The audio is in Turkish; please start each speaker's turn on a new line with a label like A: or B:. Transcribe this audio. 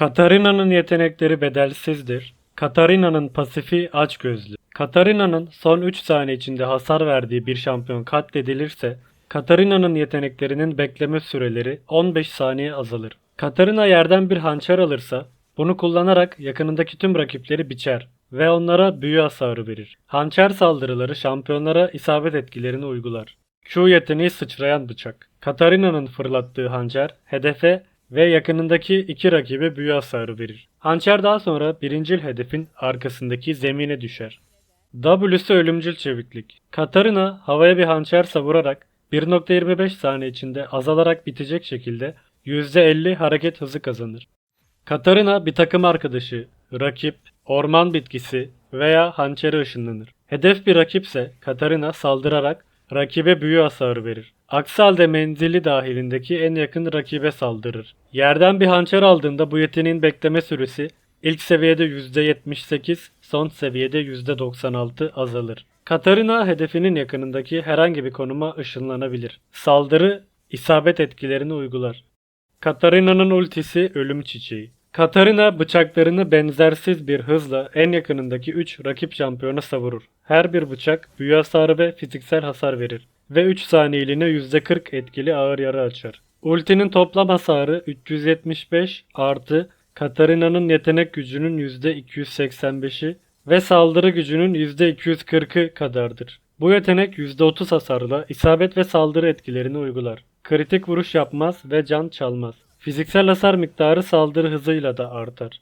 A: Katarina'nın yetenekleri bedelsizdir. Katarina'nın pasifi açgözlü. Katarina'nın son 3 saniye içinde hasar verdiği bir şampiyon katledilirse, Katarina'nın yeteneklerinin bekleme süreleri 15 saniye azalır. Katarina yerden bir hançer alırsa, bunu kullanarak yakınındaki tüm rakipleri biçer ve onlara büyü hasarı verir. Hançer saldırıları şampiyonlara isabet etkilerini uygular. Q yeteneği sıçrayan bıçak. Katarina'nın fırlattığı hançer hedefe ve yakınındaki iki rakibe büyü hasarı verir. Hançer daha sonra birincil hedefin arkasındaki zemine düşer. W'su ölümcül çeviklik. Katarina havaya bir hançer savurarak 1.25 saniye içinde azalarak bitecek şekilde %50 hareket hızı kazanır. Katarina bir takım arkadaşı, rakip, orman bitkisi veya hançeri ışınlanır. Hedef bir rakipse Katarina saldırarak rakibe büyü hasarı verir. Aksi halde menzili dahilindeki en yakın rakibe saldırır. Yerden bir hançer aldığında bu yeteneğin bekleme süresi ilk seviyede %78, son seviyede %96 azalır. Katarina hedefinin yakınındaki herhangi bir konuma ışınlanabilir. Saldırı isabet etkilerini uygular. Katarina'nın ultisi ölüm çiçeği. Katarina bıçaklarını benzersiz bir hızla en yakınındaki 3 rakip şampiyona savurur. Her bir bıçak büyü hasarı ve fiziksel hasar verir ve 3 saniyeliğine %40 etkili ağır yara açar. Ultinin toplam hasarı 375 artı Katarina'nın yetenek gücünün %285'i ve saldırı gücünün %240'ı kadardır. Bu yetenek %30 hasarla isabet ve saldırı etkilerini uygular. Kritik vuruş yapmaz ve can çalmaz. Fiziksel hasar miktarı saldırı hızıyla da artar.